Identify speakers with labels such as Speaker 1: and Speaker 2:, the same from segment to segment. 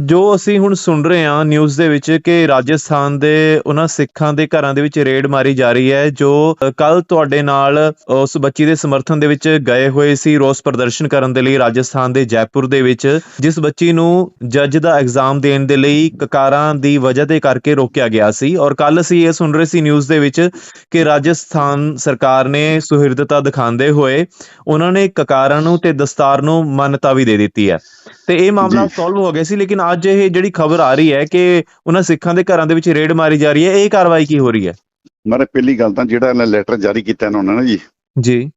Speaker 1: ਜੋ ਅਸੀਂ ਹੁਣ ਸੁਣ ਰਹੇ ਹਾਂ ਨਿਊਜ਼ ਦੇ ਵਿੱਚ ਕਿ ਰਾਜਸਥਾਨ ਦੇ ਉਹਨਾਂ ਸਿੱਖਾਂ ਦੇ ਘਰਾਂ ਦੇ ਵਿੱਚ ਰੇਡ ਮਾਰੀ ਜਾ ਰਹੀ ਹੈ ਜੋ ਕੱਲ ਤੁਹਾਡੇ ਨਾਲ ਉਸ ਬੱਚੀ ਦੇ ਸਮਰਥਨ ਦੇ ਵਿੱਚ ਗਏ ਹੋਏ ਸੀ ਰੋਸ ਪ੍ਰਦਰਸ਼ਨ ਕਰਨ ਦੇ ਲਈ ਰਾਜਸਥਾਨ ਦੇ ਜੈਪੁਰ ਦੇ ਵਿੱਚ ਜਿਸ ਬੱਚੀ ਨੂੰ ਜੱਜ ਦਾ ਐਗਜ਼ਾਮ ਦੇਣ ਦੇ ਲਈ ਕਕਾਰਾਂ ਦੀ ਵਜ੍ਹਾ ਦੇ ਕਰਕੇ ਰੋਕਿਆ ਗਿਆ ਸੀ ਔਰ ਕੱਲ ਅਸੀਂ ਇਹ ਸੁਣ ਰਹੇ ਸੀ ਨਿਊਜ਼ ਦੇ ਵਿੱਚ ਕਿ ਰਾਜਸਥਾਨ ਸਰਕਾਰ ਨੇ ਸੁਹਿਰਦਤਾ ਦਿਖਾਉਂਦੇ ਹੋਏ ਉਹਨਾਂ ਨੇ ਕਕਾਰਾਂ ਨੂੰ ਤੇ ਦਸਤਾਰ ਨੂੰ ਮਾਨਤਾ ਵੀ ਦੇ ਦਿੱਤੀ ਹੈ ਤੇ ਇਹ ਮਾਮਲਾ। ਸੋਲਵ ਹੋ ਗਿਆ ਸੀ ਲੇਕਿਨ ਅੱਜ ਇਹ ਜਿਹੜੀ ਖਬਰ ਆ ਰਹੀ ਹੈ ਕਿ ਉਹਨਾਂ ਸਿੱਖਾਂ ਦੇ ਘਰਾਂ ਦੇ ਵਿੱਚ ਰੇਡ ਮਾਰੀ ਜਾ ਰਹੀ ਹੈ ਇਹ ਕਾਰਵਾਈ ਕੀ ਹੋ ਰਹੀ ਹੈ?
Speaker 2: ਮਾਰੇ ਪਹਿਲੀ ਗੱਲ ਤਾਂ ਜਿਹੜਾ ਇਹਨਾਂ ਲੈਟਰ ਜਾਰੀ ਕੀਤਾ ਇਹਨਾਂ ਨੇ ਨਾ ਜੀ।
Speaker 1: ਜੀ।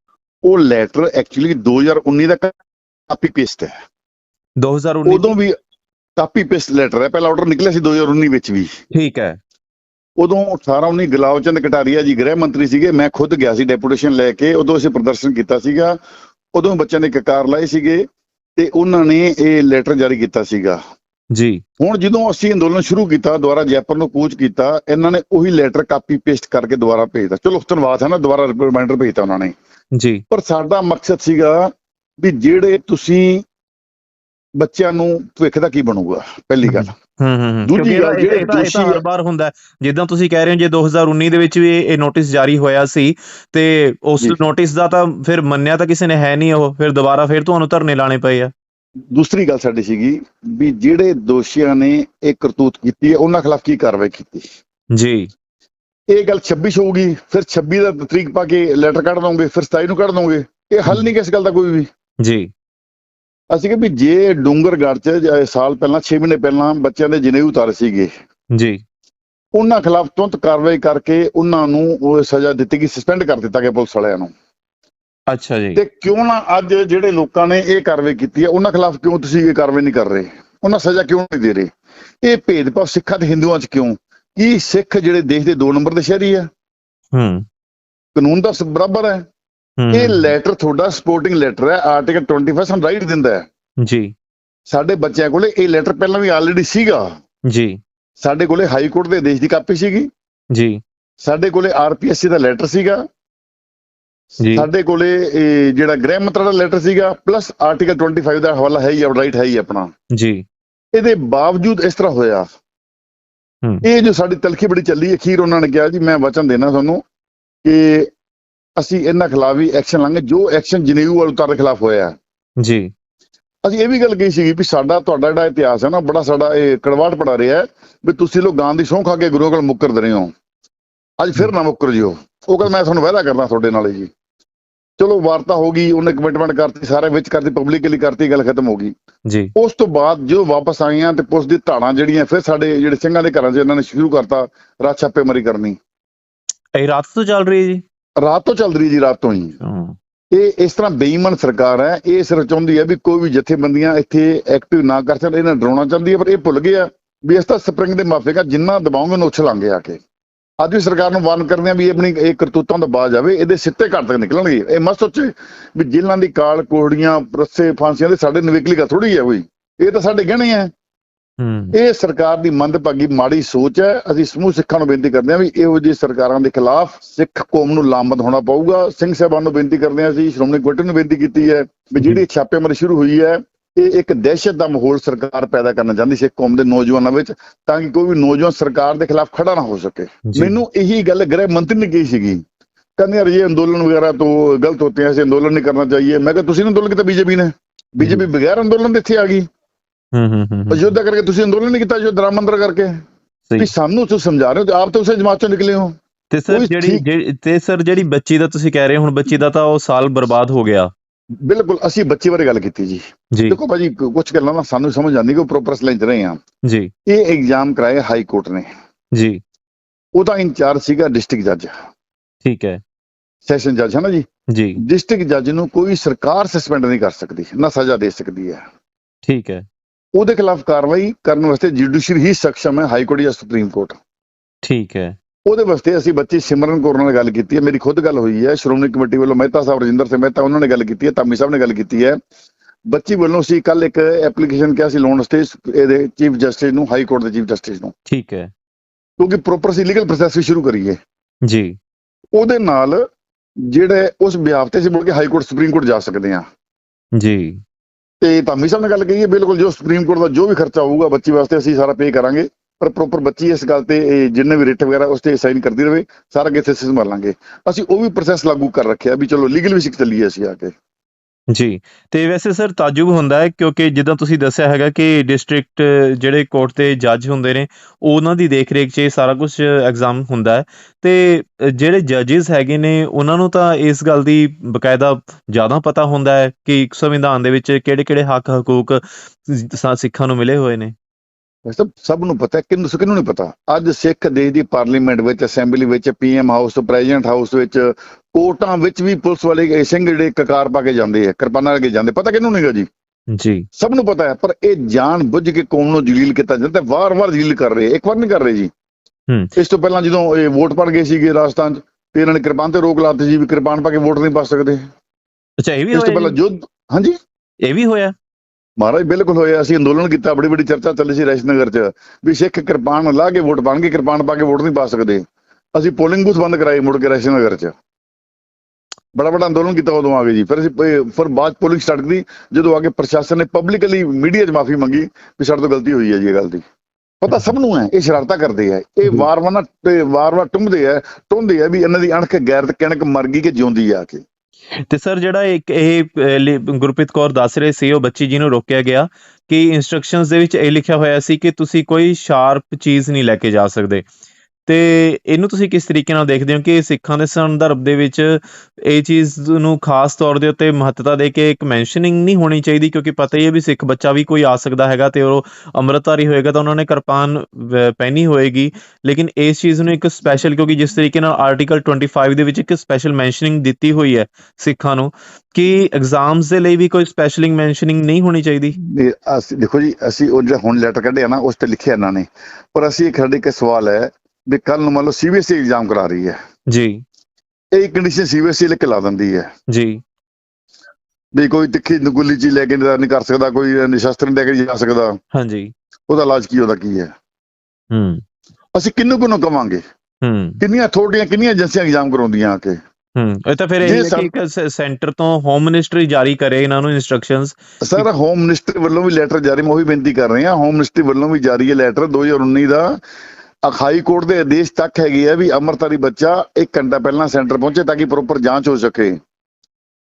Speaker 2: ਉਹ ਲੈਟਰ ਐਕਚੁਅਲੀ 2019 ਦਾ ਕਾਪੀ ਪੇਸਟ ਹੈ।
Speaker 1: 2019
Speaker 2: ਉਦੋਂ ਵੀ ਕਾਪੀ ਪੇਸਟ ਲੈਟਰ ਹੈ ਪਹਿਲਾ ਆਰਡਰ ਨਿਕਲਿਆ ਸੀ 2019 ਵਿੱਚ ਵੀ।
Speaker 1: ਠੀਕ ਹੈ।
Speaker 2: ਉਦੋਂ 18 19 ਗੁਲਾਬ ਚੰਦ ਕਟਾਰੀਆ ਜੀ ਗ੍ਰਹਿ ਮੰਤਰੀ ਸੀਗੇ ਮੈਂ ਖੁਦ ਗਿਆ ਸੀ ਡੈਪੂਟੇਸ਼ਨ ਲੈ ਕੇ ਉਦੋਂ ਅਸੀਂ ਪ੍ਰਦਰਸ਼ਨ ਕੀਤਾ ਸੀਗਾ। ਉਦੋਂ ਬੱਚਿਆਂ ਨੇ ਕਕਾਰ ਲਾਏ ਸੀਗੇ ਤੇ ਉਹਨਾਂ ਨੇ ਇਹ ਲੈਟਰ ਜਾਰੀ ਕੀਤਾ ਸੀਗਾ।
Speaker 1: ਜੀ।
Speaker 2: ਹੁਣ ਜਦੋਂ ਅਸੀਂ ਅੰਦੋਲਨ ਸ਼ੁਰੂ ਕੀਤਾ ਦੁਬਾਰਾ ਜੈਪੁਰ ਨੂੰ ਕੂਚ ਕੀਤਾ ਇਹਨਾਂ ਨੇ ਉਹੀ ਲੈਟਰ ਕਾਪੀ ਪੇਸਟ ਕਰਕੇ ਦੁਬਾਰਾ ਭੇਜਤਾ। ਚਲੋ ਧੰਨਵਾਦ ਹੈ ਨਾ ਦੁਬਾਰਾ ਰਿਮਾਈਂਡਰ ਭੇਜਤਾ ਉਹਨਾਂ ਨੇ।
Speaker 1: ਜੀ।
Speaker 2: ਪਰ ਸਾਡਾ ਮਕਸਦ ਸੀਗਾ ਵੀ ਜਿਹੜੇ ਤੁਸੀਂ ਬੱਚਿਆਂ ਨੂੰ ਭਵਿੱਖ ਦਾ ਕੀ ਬਣੂਗਾ? ਪਹਿਲੀ ਗੱਲ।
Speaker 1: ਹੂੰ ਹੂੰ
Speaker 2: ਦੂਜੀ ਗੱਲ, ਜਿਹੜੇ ਦੋਸ਼ੀ
Speaker 1: ਹਰ ਵਾਰ ਹੁੰਦਾ। ਜਿੱਦਾਂ ਤੁਸੀਂ ਕਹਿ ਰਹੇ ਹੋ ਜੇ 2019 ਦੇ ਵਿੱਚ ਵੀ ਇਹ ਨੋਟਿਸ ਜਾਰੀ ਹੋਇਆ ਸੀ ਤੇ ਉਸ। ਨੋਟਿਸ ਦਾ ਤਾਂ ਫਿਰ ਮੰਨਿਆ ਤਾਂ ਕਿਸੇ ਨੇ ਹੈ ਨਹੀਂ ਉਹ ਫਿਰ ਦੁਬਾਰਾ ਫਿਰ ਤੁਹਾਨੂੰ ਧਰਨੇ ਲਾਣੇ ਪਏ ਆ।
Speaker 2: ਦੂਸਰੀ ਗੱਲ ਸਾਡੀ ਸੀਗੀ ਵੀ ਜਿਹੜੇ ਦੋਸ਼ੀਆਂ ਨੇ ਇਹ ਕਰਤੂਤ ਕੀਤੀ ਹੈ ਉਹਨਾਂ ਖਿਲਾਫ ਕੀ ਕਾਰਵਾਈ ਕੀਤੀ?
Speaker 1: ਜੀ।
Speaker 2: ਇਹ ਗੱਲ 26 ਹੋਊਗੀ ਫਿਰ 26 ਦਾ ਤਰੀਕ ਪਾ ਕੇ ਲੈਟਰ ਕੱਢ ਦੋਗੇ ਫਿਰ 27 ਨੂੰ ਕੱਢ ਦੋਗੇ ਇਹ ਹੱਲ ਨਹੀਂ ਕਿਸ ਗੱਲ ਦਾ ਕੋਈ ਵੀ।
Speaker 1: ਜੀ।
Speaker 2: ਅਸੀਂ ਕਿ ਵੀ ਜੇ ਡੂੰਗਰਗੜ੍ਹ ਚ ਸਾਲ ਪਹਿਲਾਂ 6 ਮਹੀਨੇ ਪਹਿਲਾਂ ਬੱਚਿਆਂ ਦੇ ਜਿਨੇ ਉਤਾਰੇ ਸੀਗੇ
Speaker 1: ਜੀ।
Speaker 2: ਉਹਨਾਂ ਖਿਲਾਫ ਤੁਰੰਤ ਕਾਰਵਾਈ ਕਰਕੇ ਉਹਨਾਂ ਨੂੰ ਉਹ ਸਜ਼ਾ ਦਿੱਤੀ ਗਈ ਸਸਪੈਂਡ ਕਰ ਦਿੱਤਾ ਗਿਆ ਪੁਲਿਸ ਵਾਲਿਆਂ ਨੂੰ।
Speaker 1: ਅੱਛਾ ਜੀ।
Speaker 2: ਤੇ ਕਿਉਂ ਨਾ ਅੱਜ ਜਿਹੜੇ ਲੋਕਾਂ ਨੇ ਇਹ ਕਾਰਵਾਈ ਕੀਤੀ ਹੈ ਉਹਨਾਂ ਖਿਲਾਫ ਕਿਉਂ ਤੁਸੀਂ ਇਹ ਕਾਰਵਾਈ ਨਹੀਂ ਕਰ ਰਹੇ? ਉਹਨਾਂ ਸਜ਼ਾ ਕਿਉਂ ਨਹੀਂ ਦੇ ਰਹੇ? ਇਹ ਭੇਦਭਾਵ ਸਿੱਖਾਂ ਤੇ ਹਿੰਦੂਆਂ 'ਚ ਕਿਉਂ? ਕੀ ਸਿੱਖ ਜਿਹੜੇ ਦੇਸ਼ ਦੇ 2 ਨੰਬਰ ਦੇ ਸ਼ਹਿਰੀ ਆ?
Speaker 1: ਹੂੰ।
Speaker 2: ਕਾਨੂੰਨ ਦਾ ਬਰਾਬਰ ਹੈ। ਇਹ ਲੈਟਰ ਤੁਹਾਡਾ ਸਪੋਰਟਿੰਗ ਲੈਟਰ ਹੈ ਆਰਟੀਕਲ 25 ਸਾਨੂੰ ਰਾਈਟ ਦਿੰਦਾ ਹੈ।
Speaker 1: ਜੀ।
Speaker 2: ਸਾਡੇ ਬੱਚਿਆਂ ਕੋਲੇ ਇਹ ਲੈਟਰ ਪਹਿਲਾਂ ਵੀ ਆਲਰੇਡੀ ਸੀਗਾ।
Speaker 1: ਜੀ।
Speaker 2: ਸਾਡੇ ਕੋਲੇ ਹਾਈ ਕੋਰਟ ਦੇ ਆਦੇਸ਼ ਦੀ ਕਾਪੀ ਸੀਗੀ।
Speaker 1: ਜੀ।
Speaker 2: ਸਾਡੇ ਕੋਲੇ ਆਰਪੀਐਸਸੀ ਦਾ ਲੈਟਰ ਸੀਗਾ। ਸਾਡੇ ਕੋਲੇ ਇਹ ਜਿਹੜਾ ਗ੍ਰਹਿ ਮੰਤਰਾਲਾ ਦਾ ਲੈਟਰ ਸੀਗਾ ਪਲੱਸ ਆਰਟੀਕਲ 25 ਦਾ ਹਵਾਲਾ ਹੈ ਹੀ ਰਾਈਟ ਹੈ ਹੀ ਆਪਣਾ।
Speaker 1: ਜੀ।
Speaker 2: ਇਹਦੇ ਬਾਵਜੂਦ ਇਸ ਤਰ੍ਹਾਂ ਹੋਇਆ।
Speaker 1: ਹੂੰ।
Speaker 2: ਇਹ ਜੋ ਸਾਡੀ ਤਲਖੀ ਬੜੀ ਚੱਲੀ ਅਖੀਰ ਉਹਨਾਂ ਨੇ ਕਿਹਾ ਜੀ ਮੈਂ ਵਚਨ ਦੇਣਾ ਤੁਹਾਨੂੰ ਕਿ ਅਸੀਂ ਇਹਨਾਂ ਖਿਲਾਫ ਵੀ ਐਕਸ਼ਨ ਲਾਂਗੇ ਜੋ ਐਕਸ਼ਨ ਜਨੇਊ ਵਾਲ ਉਤਾਰ ਦੇ ਖਿਲਾਫ ਹੋਇਆ।
Speaker 1: ਜੀ।
Speaker 2: ਅਸੀਂ ਇਹ ਵੀ ਗੱਲ ਕਹੀ ਸੀਗੀ ਵੀ ਸਾਡਾ ਤੁਹਾਡਾ ਜਿਹੜਾ ਇਤਿਹਾਸ ਹੈ ਨਾ ਬੜਾ ਸਾਡਾ ਇਹ ਕੜਵਾਟ ਪੜਾ ਰਿਹਾ ਹੈ ਵੀ ਤੁਸੀਂ ਲੋਕ ਗਾਂ ਦੀ ਸਹੁੰ ਖਾ ਕੇ ਗੁਰੂ ਕੋਲ ਮੁੱਕਰਦੇ ਰਹੇ ਹੋ। ਅੱਜ ਫਿਰ ਨਾ ਮੁੱਕਰ ਜਿਓ। ਉਹ ਕਹਿੰਦਾ ਮੈਂ ਤੁਹਾਨੂੰ ਵਾਅਦਾ ਕਰਦਾ ਤੁਹਾਡੇ ਨਾਲ ਜੀ। ਚਲੋ ਵਾਰਤਾ ਹੋ ਗਈ ਉਹਨੇ ਕਮਿਟਮੈਂਟ ਕਰਤੀ ਸਾਰੇ ਵਿੱਚ ਕਰਤੀ ਪਬਲਿਕਲੀ ਕਰਤੀ ਗੱਲ ਖਤਮ ਹੋ ਗਈ।
Speaker 1: ਜੀ।
Speaker 2: ਉਸ ਤੋਂ ਬਾਅਦ ਜਦੋਂ ਵਾਪਸ ਆਈਆਂ ਤੇ ਪੁਲਿਸ ਦੀ ਧਾੜਾਂ ਜਿਹੜੀਆਂ ਫਿਰ ਸਾਡੇ ਜਿਹੜੇ ਸਿੰਘਾਂ ਦੇ ਘਰਾਂ 'ਚ ਇਹਨਾਂ ਨੇ ਸ਼ੁਰੂ ਕਰਤਾ ਰਾਤ ਛਾਪੇਮਾਰੀ ਕਰਨੀ।
Speaker 1: ਇਹ ਰਾਤ ਤੋਂ ਚੱਲ ਰਹੀ ਹੈ ਜੀ?
Speaker 2: ਰਾਤ ਤੋਂ ਚੱਲ ਰਹੀ ਜੀ ਰਾਤ ਤੋਂ ਹੀ।
Speaker 1: ਹੂੰ
Speaker 2: ਇਹ ਇਸ ਤਰ੍ਹਾਂ ਬੇਈਮਾਨ ਸਰਕਾਰ ਹੈ। ਇਹ ਸਿਰਫ ਚਾਹੁੰਦੀ ਹੈ ਵੀ ਕੋਈ ਵੀ ਜਥੇਬੰਦੀਆਂ ਇੱਥੇ ਐਕਟਿਵ ਨਾ ਕਰ ਸਕਣ ਇਹਨਾਂ ਡਰਾਉਣਾ ਚਾਹੁੰਦੀ ਹੈ ਪਰ ਇਹ ਭੁੱਲ ਗਿਆ ਵੀ ਇਸ ਤਾਂ ਸਪਰਿੰਗ ਦੇ ਮਾਫੇਗਾ ਜਿੰਨਾ ਦਬਾਉਂਗੇ ਉਹਨੂੰ ਉਛਲਾਂਗੇ ਆ ਕੇ। ਅੱਜ ਵੀ ਸਰਕਾਰ ਨੂੰ ਵਾਰਨ ਕਰਦੇ ਆ ਵੀ ਇਹ ਆਪਣੀ ਇਹ ਕਰਤੂਤਾਂ ਤੋਂ ਬਾਜ ਜਾਵੇ ਇਹਦੇ ਸਿੱਟੇ ਘੱਟ ਤੱਕ ਨਿਕਲਣਗੇ। ਇਹ ਮਤ ਸੋਚੇ ਵੀ ਜੇਲ੍ਹਾਂ ਦੀ ਕਾਲ ਕੋੜੀਆਂ ਰੱਸੇ ਫਾਂਸੀਆਂ ਦੇ ਸਾਡੇ ਨਵੇਕਲੀ ਗਾ ਥੋੜੀ ਹੈ ਕੋਈ। ਇਹ ਤਾਂ ਸਾਡੇ ਗਹਿਣੇ ਆ।
Speaker 1: ਹੂੰ।
Speaker 2: ਇਹ ਸਰਕਾਰ ਦੀ ਮੰਦਭਾਗੀ ਮਾੜੀ ਸੋਚ ਹੈ। ਅਸੀਂ ਸਮੂਹ ਸਿੱਖਾਂ ਨੂੰ ਬੇਨਤੀ ਕਰਦੇ ਹਾਂ ਵੀ ਇਹੋ ਜਿਹੀ ਸਰਕਾਰਾਂ ਦੇ ਖਿਲਾਫ ਸਿੱਖ ਕੌਮ ਨੂੰ ਲਾਮਬੰਦ ਹੋਣਾ ਪਊਗਾ। ਸਿੰਘ ਸਾਹਿਬਾਨ ਨੂੰ ਬੇਨਤੀ ਕਰਦੇ ਹਾਂ ਅਸੀਂ ਸ਼੍ਰੋਮਣੀ ਕਮੇਟੀ ਨੂੰ ਬੇਨਤੀ ਕੀਤੀ ਹੈ ਵੀ ਜਿਹੜੀ ਛਾਪੇਮਾਰੀ ਸ਼ੁਰੂ ਹੋਈ ਹੈ ਇਹ ਇੱਕ ਦਹਿਸ਼ਤ ਦਾ ਮਾਹੌਲ ਸਰਕਾਰ ਪੈਦਾ ਕਰਨਾ ਚਾਹੁੰਦੀ ਸਿੱਖ ਕੌਮ ਦੇ ਨੌਜਵਾਨਾਂ ਵਿੱਚ ਤਾਂ ਕਿ ਕੋਈ ਵੀ ਨੌਜਵਾਨ ਸਰਕਾਰ ਦੇ ਖਿਲਾਫ ਖੜਾ ਨਾ ਹੋ ਸਕੇ। ਮੈਨੂੰ ਇਹੀ ਗੱਲ ਗ੍ਰਹਿ ਮੰਤਰੀ ਨੇ ਕਹੀ ਸੀਗੀ। ਕਹਿੰਦੇ ਯਾਰ ਇਹ ਅੰਦੋਲਨ ਵਗੈਰਾ ਤੋਂ ਗਲਤ ਹੋਤੇ ਅਸੀਂ ਅੰਦੋਲਨ ਨਹੀਂ ਕਰਨਾ ਚਾਹੀਏ। ਮੈਂ ਕਿਹਾ ਤੁਸੀਂ ਨੀ ਅੰਦੋਲਨ ਕੀਤਾ ਬੀਜੇਪੀ ਨੇ? ਬੀਜੇਪੀ ਬਗੈਰ ਅੰਦੋਲਨ ਦੇ ਇੱਥੇ ਆ ਗਈ।
Speaker 1: ਹੂੰ ਹੂੰ।
Speaker 2: ਅਯੋਧਿਆ ਕਰਕੇ ਤੁਸੀਂ ਅੰਦੋਲਨ ਨਹੀਂ ਕੀਤਾ ਜੋ ਦਰਾਮ ਮੰਦਰ ਕਰਕੇ। ਵੀ ਸਾਨੂੰ ਤੁਸੀਂ ਸਮਝਾ ਰਹੇ ਹੋ ਤੇ ਆਪ ਤਾਂ ਉਸੇ ਜਮਾਤ ਚੋਂ ਨਿਕਲੇ ਹੋ।
Speaker 1: ਤੇ ਸਰ ਜਿਹੜੀ ਤੇ ਸਰ ਜਿਹੜੀ ਬੱਚੀ ਦਾ ਤੁਸੀਂ ਕਹਿ ਰਹੇ ਹੋ ਹੁਣ ਬੱਚੀ ਦਾ ਤਾਂ ਉਹ ਸਾਲ ਬਰਬਾਦ ਹੋ ਗਿਆ।
Speaker 2: ਬਿਲਕੁਲ ਅਸੀਂ ਬੱਚੇ ਬਾਰੇ ਗੱਲ ਕੀਤੀ ਜੀ। ਦੇਖੋ ਭਾਜੀ ਕੁਝ ਗੱਲਾਂ ਨਾ ਸਾਨੂੰ ਸਮਝ ਆਉਂਦੀ ਕਿ ਪ੍ਰੋਪਰ ਚ ਰਹੇ ਆ
Speaker 1: ਜੀ।
Speaker 2: ਇਹ ਐਗਜ਼ਾਮ ਕਰਾਏ ਹਾਈ ਕੋਰਟ ਨੇ।
Speaker 1: ਜੀ।
Speaker 2: ਉਹਦਾ ਇੰਚਾਰਜ ਸੀਗਾ ਡਿਸਟ੍ਰਿਕਟ ਜੱਜ
Speaker 1: ਠੀਕ ਹੈ।
Speaker 2: ਸੈਸ਼ਨ ਜੱਜ ਹੈ ਨਾ ਜੀ?
Speaker 1: ਜੀ।
Speaker 2: ਡਿਸਟ੍ਰਿਕਟ ਜੱਜ ਨੂੰ ਕੋਈ ਸਰਕਾਰ ਸਸਪੈਂਡ ਨਹੀਂ ਕਰ ਸਕਦੀ ਨਾ ਸਜ਼ਾ ਦੇ ਸਕਦੀ ਹੈ।
Speaker 1: ਠੀਕ ਹੈ।
Speaker 2: ਉਹਦੇ ਖਿਲਾਫ ਕਾਰਵਾਈ ਕਰਨ ਵਾਸਤੇ ਜੁਡੀਸ਼ਰੀ ਹੀ ਸક્ષਮ ਹੈ ਹਾਈ ਕੋਰਟ ਜਾਂ ਸੁਪਰੀਮ ਕੋਰਟ
Speaker 1: ਠੀਕ ਹੈ।
Speaker 2: ਉਹਦੇ ਵਾਸਤੇ ਅਸੀਂ ਬੱਚੀ ਸਿਮਰਨ ਕੌਰ ਨਾਲ ਗੱਲ ਕੀਤੀ ਹੈ। ਮੇਰੀ ਖੁਦ ਗੱਲ ਹੋਈ ਹੈ। ਸ਼੍ਰੋਮਣੀ ਕਮੇਟੀ ਵੱਲੋਂ ਮਹਿਤਾ ਸਾਹਿਬ ਰਜਿੰਦਰ ਸਿੰਘ ਮਹਿਤਾ ਉਹਨਾਂ ਨੇ ਗੱਲ ਕੀਤੀ ਹੈ। ਧਾਮੀ ਸਾਹਿਬ ਨੇ ਗੱਲ ਕੀਤੀ ਹੈ। ਬੱਚੀ ਵੱਲੋਂ ਅਸੀਂ ਕੱਲ ਇੱਕ ਐਪਲੀਕੇਸ਼ਨ ਕਿਹਾ ਸੀ ਲੋਨ ਸਟੇਜ ਇਹਦੇ ਚੀਫ ਜਸਟਿਸ ਨੂੰ ਹਾਈ ਕੋਰਟ ਦੇ ਚੀਫ ਜਸਟਿਸ ਨੂੰ।
Speaker 1: ਠੀਕ ਹੈ।
Speaker 2: ਕਿਉਂਕਿ ਪ੍ਰੋਪਰ ਸੀ ਲੀਗਲ ਪ੍ਰੋਸੈਸ ਵੀ ਸ਼ੁਰੂ ਕਰੀਏ।
Speaker 1: ਜੀ।
Speaker 2: ਉਹਦੇ ਨਾਲ ਜਿਹੜੇ ਉਸ ਬਿਆਫ ਤੇ ਅਸੀਂ ਮੁੜ ਕੇ ਹਾਈ ਕੋਰਟ ਸੁਪਰੀਮ ਕੋਰਟ ਜਾ ਸਕਦੇ ਹਾਂ।
Speaker 1: ਜੀ।
Speaker 2: ਤੇ ਧਾਮੀ ਸਾਹਿਬ ਨੇ ਗੱਲ ਕਹੀ ਹੈ ਬਿਲਕੁਲ ਜੋ ਸੁਪਰੀਮ ਕੋਰਟ ਦਾ ਜੋ ਵੀ ਖਰਚਾ ਹੋਊਗਾ ਬੱਚੀ ਵਾਸਤੇ ਅਸੀਂ ਸਾਰਾ ਪੇ ਕਰਾਂਗੇ। ਪਰ ਪ੍ਰੋਪਰ ਬੱਚੀ ਇਸ ਗੱਲ ਤੇ ਜਿੰਨੇ ਵੀ ਰਿਟ ਵਗੈਰਾ ਉਸ ਤੇ ਸਾਈਨ ਕਰਦੀ ਰਵੇ, ਸਾਰਾ ਕਿਥੇ ਅਸੀਂ ਸੰਭਾਲਾਂਗੇ ਅਸੀਂ ਉਹ ਵੀ ਪ੍ਰੋਸੈਸ ਲਾਗੂ ਕਰ ਰੱਖਿਆ ਵੀ ਚਲੋ ਲੀਗਲ ਵੀ ਸਿੱਖ ਚੱਲੀਏ ਅਸੀਂ ਆ ਕੇ।
Speaker 1: ਜੀ। ਤੇ ਵੈਸੇ ਸਰ ਤਾਜੁਬ ਹੁੰਦਾ ਹੈ ਕਿਉਂਕਿ ਜਿੱਦਾਂ ਤੁਸੀਂ ਦੱਸਿਆ ਹੈਗਾ ਕਿ ਡਿਸਟ੍ਰਿਕਟ ਜਿਹੜੇ ਕੋਰਟ ਦੇ ਜੱਜ ਹੁੰਦੇ ਨੇ, ਉਹਨਾਂ ਦੀ ਦੇਖਰੇਖ 'ਚ ਸਾਰਾ ਕੁਝ ਐਗਜ਼ਾਮ ਹੁੰਦਾ ਹੈ। ਤੇ ਜਿਹੜੇ ਜੱਜਸ ਹੈਗੇ ਨੇ, ਉਹਨਾਂ ਨੂੰ ਤਾਂ ਇਸ ਗੱਲ ਦੀ ਬਕਾਇਦਾ ਜ਼ਿਆਦਾ ਪਤਾ ਹੁੰਦਾ ਹੈ ਕਿ ਸੰਵਿਧਾਨ ਦੇ ਵਿੱਚ ਕਿਹੜੇ-ਕਿਹੜੇ ਹੱਕ ਹਕੂਕ ਸਿੱਖਾਂ ਨੂੰ ਮਿਲੇ ਹੋਏ ਨੇ।
Speaker 2: ਸਭ ਸਭ ਨੂੰ ਪਤਾ ਹੈ ਕਿੰਨੂੰ ਕਿਹਨੂੰ ਨਹੀਂ ਪਤਾ। ਅੱਜ ਸਿੱਖ ਦੇਸ਼ ਦੀ ਪਾਰਲੀਮੈਂਟ ਵਿੱਚ ਅਸੈਂਬਲੀ ਵਿੱਚ ਪੀਐਮ ਹਾਊਸ ਪ੍ਰੈਜ਼ੀਡੈਂਟ ਹਾਊਸ ਵਿੱਚ ਕੋਰਟਾਂ ਵਿੱਚ ਵੀ ਪੁਲਿਸ ਵਾਲੇ ਸਿੰਘ ਜਿਹੜੇ ਕਕਾਰ ਪਾ ਕੇ ਜਾਂਦੇ ਆ ਕਿਰਪਾਨਾਂ ਲੈ ਜਾਂਦੇ ਪਤਾ ਕਿਹਨੂੰ ਨਹੀਂਗਾ ਜੀ?
Speaker 1: ਜੀ।
Speaker 2: ਸਭ ਨੂੰ ਪਤਾ ਹੈ ਪਰ ਇਹ ਜਾਣ ਬੁੱਝ ਕੇ ਕੌਮ ਨੂੰ ਜਲੀਲ ਕੀਤਾ ਜਾਂਦਾ ਤੇ ਵਾਰ-ਵਾਰ ਜਲੀਲ ਕਰ ਰਹੇ ਇੱਕ ਵਾਰ ਨਹੀਂ ਕਰ ਰਹੇ ਜੀ।
Speaker 1: ਹੂੰ।
Speaker 2: ਇਸ ਤੋਂ ਪਹਿਲਾਂ ਜਦੋਂ ਇਹ ਵੋਟ ਪੜ ਗਏ ਸੀਗੇ ਰਾਜਸਥਾਨ 'ਚ ਤੇ ਇਹਨਾਂ ਨੇ ਕਿਰਪਾਨ ਤੇ ਰੋਕ ਲਾਤੀ ਸੀ ਵੀ ਕਿਰਪਾਨ ਪਾ ਕੇ ਵੋਟ ਨਹੀਂ ਪਾ ਸਕਦੇ।
Speaker 1: ਅੱਛਾ ਇਹ ਵੀ
Speaker 2: ਇਸ ਤੋਂ ਪਹਿਲਾਂ
Speaker 1: ਹੋਇਆ
Speaker 2: ਯੁੱਧ ਹਾਂਜੀ?
Speaker 1: ਜੀ? ਇਹ ਵੀ ਹੋਇਆ?
Speaker 2: ਮਹਾਰਾਜ ਬਿਲਕੁਲ ਹੋਇਆ, ਅਸੀਂ ਅੰਦੋਲਨ ਕੀਤਾ, ਬੜੀ ਬੜੀ ਚਰਚਾ ਚੱਲੀ ਸੀ ਰੈਸ਼ਨਗਰ 'ਚ, ਵੀ ਸਿੱਖ ਕਿਰਪਾਨ ਲਾ ਕੇ ਵੋਟ ਪਾਣਗੇ ਕਿਰਪਾਨ ਪਾ ਕੇ ਵੋਟ ਨਹੀਂ ਪਾ ਸਕਦੇ। ਅਸੀਂ ਪੋਲਿੰਗ ਬੂਥ ਬੰਦ ਕਰਾਏ ਮੁੜ ਕੇ ਰੈਸ਼ਨਗਰ 'ਚ। ਬੜਾ ਬੜਾ ਅੰਦੋਲਨ ਕੀਤਾ ਉਦੋਂ ਆ ਗਏ ਜੀ। ਫਿਰ ਅਸੀਂ, ਫਿਰ ਬਾਅਦ ਪੋਲਿੰਗ ਸਟਾਰਟ ਕੀਤੀ, ਜਦੋਂ ਆ ਕੇ ਪ੍ਰਸ਼ਾਸਨ ਨੇ ਪਬਲਿਕਲੀ ਮੀਡੀਆ 'ਚ ਮਾਫੀ ਮੰਗੀ ਵੀ ਸਾਡੇ ਤੋਂ ਗਲਤੀ ਹੋਈ ਹੈ ਜੀ ਇਹ ਗੱਲ ਦੀ। ਪਤਾ ਸਭ ਨੂੰ ਹੈ, ਇਹ ਸ਼ਰਾਰਤਾਂ ਕਰਦੇ ਆ, ਇਹ ਵਾਰ-ਵਾਰ ਨਾ ਵਾਰ-ਵਾਰ ਟੁੰਬਦੇ ਆ ਟੁੰਬਦੇ ਆ ਵੀ ਇਹਨਾਂ ਦੀ ਅਣਖ ਗੈਰਤ ਕਣਕ ਮਰ ਗਈ ਕਿ ਜਿਉਂਦੀ ਆ ਕੇ।
Speaker 1: ਤੇ ਸਰ ਜਿਹੜਾ ਇੱਕ ਇਹ ਗੁਰਪ੍ਰੀਤ ਕੌਰ ਦੱਸ ਰਹੇ ਸੀ, ਉਹ ਬੱਚੀ ਜੀ ਨੂੰ ਰੋਕਿਆ ਗਿਆ ਕਿ ਇਨਸਟਰਕਸ਼ਨਸ ਦੇ ਵਿੱਚ ਇਹ ਲਿਖਿਆ ਹੋਇਆ ਸੀ ਕਿ ਤੁਸੀਂ ਕੋਈ ਸ਼ਾਰਪ ਚੀਜ਼ ਨਹੀਂ ਲੈ ਕੇ ਜਾ ਸਕਦੇ। ਤੇ ਇਹਨੂੰ ਤੁਸੀਂ ਕਿਸ ਤਰੀਕੇ ਨਾਲ ਦੇਖਦੇ ਹੋ ਕਿ ਸਿੱਖਾਂ ਦੇ ਸੰਦਰਭ ਦੇ ਵਿੱਚ ਇਹ ਚੀਜ਼ ਨੂੰ ਖਾਸ ਤੌਰ ਦੇ ਉੱਤੇ ਮਹੱਤਤਾ ਦੇ ਕੇ ਇੱਕ ਮੈਂਸ਼ਨਿੰਗ ਨਹੀਂ ਹੋਣੀ ਚਾਹੀਦੀ? ਕਿਉਂਕਿ ਪਤਾ ਹੀ ਹੈ ਵੀ ਸਿੱਖ ਬੱਚਾ ਵੀ ਕੋਈ ਆ ਸਕਦਾ ਹੈਗਾ ਤੇ ਉਹ ਅੰਮ੍ਰਿਤਧਾਰੀ ਹੋਏਗਾ ਤਾਂ ਉਹਨਾਂ ਨੇ ਕਿਰਪਾਨ ਪਹਿਨੀ ਹੋਏਗੀ। ਲੇਕਿਨ ਇਸ ਚੀਜ਼ ਨੂੰ ਇੱਕ ਸਪੈਸ਼ਲ ਕਿਉਂਕਿ ਜਿਸ ਤਰੀਕੇ ਨਾਲ ਆਰਟੀਕਲ 25 ਦੇ ਵਿੱਚ ਇੱਕ ਸਪੈਸ਼ਲ ਮੈਂਸ਼ਨਿੰਗ ਦਿੱਤੀ ਹੋਈ ਹੈ ਸਿੱਖਾਂ ਨੂੰ, ਕਿ ਐਗਜ਼ਾਮਸ ਦੇ ਲਈ ਵੀ ਕੋਈ ਸਪੈਸ਼ਲਿੰਗ ਮੈਂਸ਼ਨਿੰਗ ਨਹੀਂ ਹੋਣੀ ਚਾਹੀਦੀ?
Speaker 2: ਅਸੀਂ ਦੇਖੋ ਜੀ, ਅਸੀਂ ਉਹ ਜਿਹੜਾ ਹੁਣ ਲੈਟਰ ਕੱਢਿਆ ਨਾ, ਉਸ ਤੇ ਲਿਖਿਆ ਇਹਨਾਂ ਨੇ। ਪਰ ਅਸੀਂ ਇੱਕ ਇੱਕ ਸਵਾਲ ਹੈ ਵੀ ਕੱਲ ਨੂੰ ਮੰਨ ਲਓ ਸੀਬੀਐਸਈ ਐਗਜ਼ਾਮ ਕਰਾ ਰਹੀ ਹੈ।
Speaker 1: ਜੀ।
Speaker 2: ਇਹ ਕੰਡੀਸ਼ਨ ਸੀਬੀਐਸਈ ਲਿਖ ਕੇ ਲਾ ਦਿੰਦੀ ਹੈ।
Speaker 1: ਜੀ।
Speaker 2: ਵੀ ਕੋਈ ਤਿੱਖੀ ਨਗੁੱਲੀ ਚੀਜ਼ ਲੈ ਕੇ ਨਹੀਂ ਕਰ ਸਕਦਾ ਕੋਈ ਨਿਸ਼ਸਤਰ ਨਹੀਂ ਲੈ ਕੇ ਜਾ ਸਕਦਾ।
Speaker 1: ਹਾਂਜੀ।
Speaker 2: ਉਹਦਾ ਇਲਾਜ ਕੀ ਉਹਦਾ ਕੀ ਹੈ?
Speaker 1: ਹੂੰ।
Speaker 2: ਅਸੀਂ ਕਿੰਨੂੰ ਕਿੰਨੂੰ ਕਵਾਂਗੇ?
Speaker 1: ਹੂੰ।
Speaker 2: ਕਿੰਨੀਆਂ ਥੋੜੀਆਂ ਕਿੰਨੀਆਂ ਏਜੰਸੀਆਂ ਐਗਜ਼ਾਮ ਕਰਾਉਂਦੀਆਂ ਆ ਕੇ?
Speaker 1: ਹੂੰ। ਇਹ ਤਾਂ ਫਿਰ ਇਹ ਹੈ ਕਿ ਸੈਂਟਰ ਤੋਂ ਹੋਮ ਮਿਨਿਸਟਰੀ ਜਾਰੀ ਕਰੇ ਇਹਨਾਂ ਨੂੰ ਇਨਸਟਰਕਸ਼ਨਸ
Speaker 2: ਸਰ ਹੋਮ ਮਿਨਿਸਟਰ ਵੱਲੋਂ ਵੀ ਲੈਟਰ ਜਾਰੀ ਮੈਂ ਉਹੀ ਬੇਨਤੀ ਕਰ ਰਿਹਾ ਹੋਮ ਮਿਨਿਸਟਰੀ ਵੱਲੋਂ ਵੀ ਜਾਰੀ ਹੈ ਲੈਟਰ 2019 ਦਾ ਹਾਈ ਕੋਰਟ ਦੇ ਆਦੇਸ਼ ਤੱਕ ਹੈਗੇ ਆ ਵੀ ਅਮਰਤਾਰੀ ਬੱਚਾ 1 ਘੰਟਾ ਪਹਿਲਾਂ ਸੈਂਟਰ ਪਹੁੰਚੇ ਤਾਂ ਕਿ ਪ੍ਰੋਪਰ ਜਾਂਚ ਹੋ ਸਕੇ।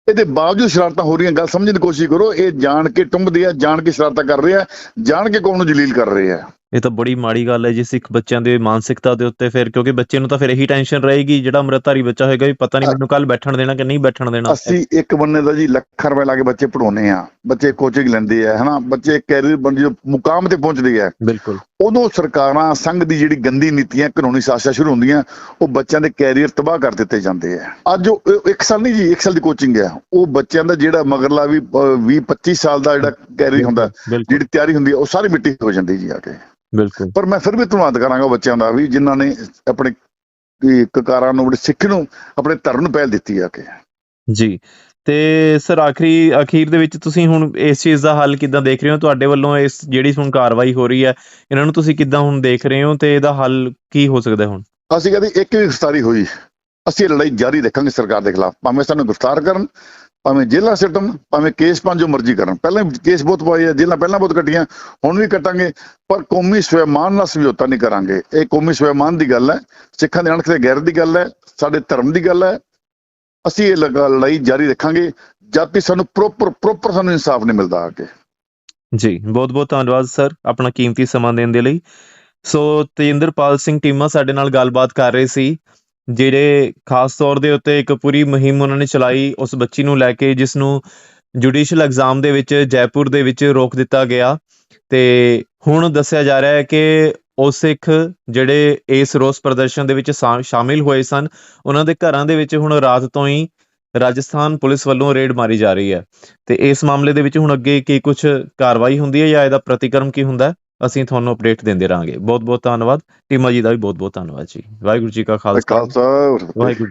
Speaker 2: ਇਹਦੇ ਬਾਵਜੂਦ ਸ਼ਰਾਰਤਾਂ ਹੋ ਰਹੀਆਂ, ਗੱਲ ਸਮਝਣ ਦੀ ਕੋਸ਼ਿਸ਼ ਕਰੋ, ਇਹ ਜਾਣ ਕੇ ਟੁੰਬਦੇ ਆ ਜਾਣ ਕੇ ਸ਼ਰਾਰਤਾਂ ਕਰ ਰਹੇ ਆ ਜਾਣ ਕੇ ਕੌਮ ਨੂੰ ਜਲੀਲ ਕਰ ਰਹੇ ਆ
Speaker 1: ਇਹ ਤਾਂ ਬੜੀ ਮਾੜੀ ਗੱਲ ਹੈ ਜੀ ਸਿੱਖ ਬੱਚਿਆਂ ਦੇ ਮਾਨਸਿਕਤਾ ਦੇ ਉੱਤੇ ਫਿਰ ਕਿਉਂਕਿ ਬੱਚੇ ਨੂੰ ਤਾਂ ਫਿਰ ਇਹੀ ਟੈਨਸ਼ਨ ਰਹੇਗੀ ਜਿਹੜਾ ਅੰਮ੍ਰਿਤਧਾਰੀ ਬੱਚਾ ਹੋਏਗਾ ਵੀ ਪਤਾ ਨਹੀਂ ਮੈਨੂੰ ਕੱਲ ਬੈਠਣ ਦੇਣਾ ਕਿ ਨਹੀਂ ਬੈਠਣ ਦੇਣਾ।
Speaker 2: ਅਸੀਂ ਇੱਕ ਬੰਨੇ ਦਾ ਜੀ ਲੱਖਾਂ ਰੁਪਏ ਲਾ ਕੇ ਬੱਚੇ ਪੜਾਉਨੇ ਆ ਬੱਚੇ ਕੋਚਿੰਗ ਲੈਂਦੇ ਆ ਹਨਾ? ਬੱਚੇ ਕੈਰੀਅਰ ਬਣ ਜੋ ਮੁਕਾਮ ਤੇ ਪਹੁੰਚਦੇ ਆ।
Speaker 1: ਬਿਲਕੁਲ।
Speaker 2: ਉਦੋਂ ਸਰਕਾਰਾਂ ਸੰਘ ਦੀ ਜਿਹੜੀ ਗੰਦੀ ਨੀਤੀਆਂ ਕਾਨੂੰਨੀ ਸਾਜ਼ਿਸ਼ਾਂ ਸ਼ੁਰੂ ਹੁੰਦੀਆਂ ਉਹ ਬੱਚਿਆਂ ਦੇ ਕੈਰੀਅਰ ਤਬਾਹ ਕਰ ਦਿੱਤੇ ਜਾਂਦੇ ਆ। ਅੱਜ ਉਹ ਇੱਕ ਸਾਲ ਨਹੀਂ ਜੀ ਇੱਕ ਸਾਲ ਦੀ ਕੋਚਿੰਗ ਹੈ ਉਹ ਬੱਚਿਆਂ ਦਾ ਜਿਹੜਾ ਮਗਰਲਾ ਵੀ 20 25 ਸਾਲ ਦਾ ਜਿਹੜਾ ਕੈਰੀਅਰ ਹੁੰਦਾ ਜਿਹੜੀ ਤਿਆਰੀ ਹੁੰਦੀ ਹੈ ਉਹ ਸਾਰੀ ਮਿੱਟੀ ਹੋ ਜਾਂਦੀ ਜੀ ਆ ਕੇ।
Speaker 1: ਬਿਲਕੁਲ।
Speaker 2: ਪਰ ਮੈਂ ਫਿਰ ਵੀ ਧੰਨਵਾਦ ਕਰਾਂਗਾ ਬੱਚਿਆਂ ਦਾ ਵੀ ਜਿਨ੍ਹਾਂ ਨੇ ਆਪਣੇ ਕਕਾਰਾਂ ਨੂੰ ਬੜੇ ਸਿੱਖ ਨੂੰ ਆਪਣੇ ਧਰਮ ਨੂੰ ਪਹਿਲ ਦਿੱਤੀ ਆ ਕੇ।
Speaker 1: ਜੀ। ਤੇ ਸਰ ਆਖਰੀ ਅਖੀਰ ਦੇ ਵਿੱਚ ਤੁਸੀਂ ਹੁਣ ਇਸ ਚੀਜ਼ ਦਾ ਹੱਲ ਕਿੱਦਾਂ ਦੇਖ ਰਹੇ ਹੋ? ਤੁਹਾਡੇ ਵੱਲੋਂ ਇਸ ਜਿਹੜੀ ਹੁਣ ਕਾਰਵਾਈ ਹੋ ਰਹੀ ਹੈ ਇਹਨਾਂ ਨੂੰ ਤੁਸੀਂ ਕਿੱਦਾਂ ਹੁਣ ਦੇਖ ਰਹੇ ਹੋ ਤੇ ਇਹਦਾ ਹੱਲ ਕੀ ਹੋ ਸਕਦਾ ਹੁਣ?
Speaker 2: ਅਸੀਂ ਕਹਿੰਦੇ ਇੱਕ ਵੀ ਗ੍ਰਿਫਤਾਰੀ ਹੋਈ ਅਸੀਂ ਲੜਾਈ ਜਾਰੀ ਰੱਖਾਂਗੇ ਸਰਕਾਰ ਦੇ ਖਿਲਾਫ ਭਾਵੇਂ ਸਾਨੂੰ ਗ੍ਰਿਫਤਾਰ ਕਰਨ ਭਾਵੇਂ ਜੇਲ੍ਹਾਂ ਸਿੱਟਣ ਭਾਵੇਂ ਕੇਸ ਪਾਉਣ ਜੋ ਮਰਜ਼ੀ ਕਰਨ। ਪਹਿਲਾਂ ਕੇਸ ਬਹੁਤ ਪਾਏ ਆ, ਜੇਲ੍ਹਾਂ ਪਹਿਲਾਂ ਬਹੁਤ ਕੱਟੀਆਂ, ਹੁਣ ਵੀ ਕੱਟਾਂਗੇ, ਪਰ ਕੌਮੀ ਸਵੈਮਾਨ ਨਾਲ ਸਮਝੌਤਾ ਨਹੀਂ ਕਰਾਂਗੇ। ਇਹ ਕੌਮੀ ਸਵੈਮਾਨ ਦੀ ਗੱਲ ਹੈ, ਸਿੱਖਾਂ ਦੇ ਅਣਖ ਤੇ ਗੈਰ ਦੀ ਗੱਲ ਹੈ, ਸਾਡੇ ਧਰਮ ਦੀ ਗੱਲ ਹੈ। ਅਸੀਂ ਇਹ ਲਗਾ- ਲੜਾਈ ਜਾਰੀ ਰੱਖਾਂਗੇ, ਜਦ ਤੱਕ ਸਾਨੂੰ ਪ੍ਰੋਪਰ ਪ੍ਰੋਪਰ ਸਾਨੂੰ ਇਨਸਾਫ ਨਹੀਂ ਮਿਲਦਾ ਆ ਕੇ
Speaker 1: ਜੀ, ਬਹੁਤ ਬਹੁਤ ਧੰਨਵਾਦ ਸਰ ਆਪਣਾ ਕੀਮਤੀ ਸਮਾਂ ਦੇਣ ਦੇ ਲਈ। ਸੋ ਤੇਜਿੰਦਰਪਾਲ ਸਿੰਘ ਟੀਮਾ ਸਾਡੇ ਨਾਲ ਗੱਲਬਾਤ ਕਰ ਰਹੇ ਸੀ। ਜਿਹੜੇ ਖਾਸ ਤੌਰ ਦੇ ਉੱਤੇ ਇੱਕ ਪੂਰੀ ਮੁਹਿੰਮ ਉਹਨਾਂ ਨੇ ਚਲਾਈ ਉਸ ਬੱਚੀ ਨੂੰ ਲੈ ਕੇ, ਜਿਸ ਨੂੰ ਜੁਡੀਸ਼ੀਅਲ ਐਗਜ਼ਾਮ ਦੇ ਵਿੱਚ ਜੈਪੁਰ ਦੇ ਵਿੱਚ ਰੋਕ ਦਿੱਤਾ ਗਿਆ। ਤੇ ਹੁਣ ਦੱਸਿਆ ਜਾ ਰਿਹਾ ਹੈ ਕਿ ਉਹ ਸਿੱਖ ਜਿਹੜੇ ਇਸ ਰੋਸ ਪ੍ਰਦਰਸ਼ਨ ਦੇ ਵਿੱਚ ਸ਼ਾ- ਸ਼ਾਮਿਲ ਹੋਏ ਸਨ, ਉਹਨਾਂ ਦੇ ਘਰਾਂ ਦੇ ਵਿੱਚ ਹੁਣ ਰਾਤ ਤੋਂ ਹੀ ਰਾਜਸਥਾਨ ਪੁਲਿਸ ਵੱਲੋਂ ਰੇਡ ਮਾਰੀ ਜਾ ਰਹੀ ਹੈ। ਤੇ ਇਸ ਮਾਮਲੇ ਦੇ ਵਿੱਚ ਹੁਣ ਅੱਗੇ ਕੀ ਕੁਝ ਕਾਰਵਾਈ ਹੁੰਦੀ ਹੈ ਜਾਂ ਇਹਦਾ ਪ੍ਰਤੀਕਰਮ ਕੀ ਹੁੰਦਾ ਹੈ? ਅਸੀਂ ਤੁਹਾਨੂੰ ਅਪਡੇਟ ਦਿੰਦੇ ਰਾਂਗੇ ਬਹੁਤ ਬਹੁਤ ਧੰਨਵਾਦ। ਟੀਮਾ ਜੀ ਦਾ ਵੀ ਬਹੁਤ ਬਹੁਤ ਧੰਨਵਾਦ ਜੀ। ਵਾਹਿਗੁਰੂ ਜੀ ਕਾ ਖਾਲਸਾ। ਵਾਹਿਗੁਰੂ ਜੀ